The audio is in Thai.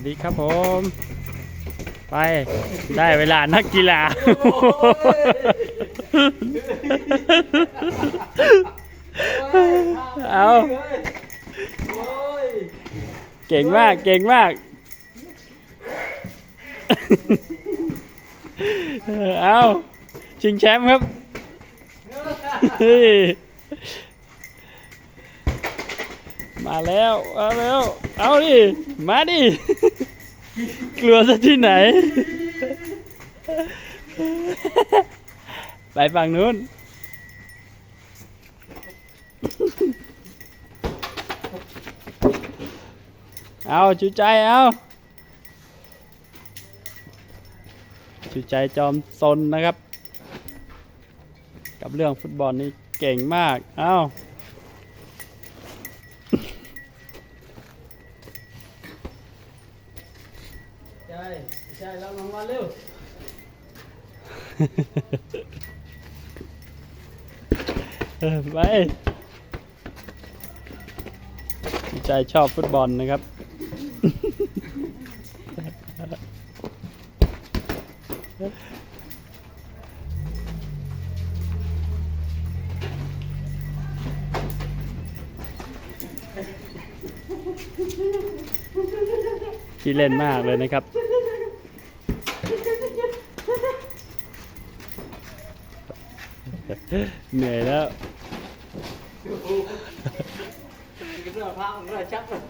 วัสดีครับผม ไป ได้เวลานักกีฬา เอา เก่งมาก เก่งมาก เอาชิงแชมป์ครับมาแล้วมาแล้ว เอาดิ มาดิ กลัวซะที่ไหน ไปฝั่งนู้น เอาชูใจเอาชูใจจอมซนนะครับ กับเรื่องฟุตบอลนี่เก่งมาก เอาใช่ใช่แล้วลงมาเร็วไปชูใจชอบฟุตบอลนะครับ ที่เล่นมากเลยนะครับ เหนื่อยแล้ว cái rửa phao rửa chắc rồi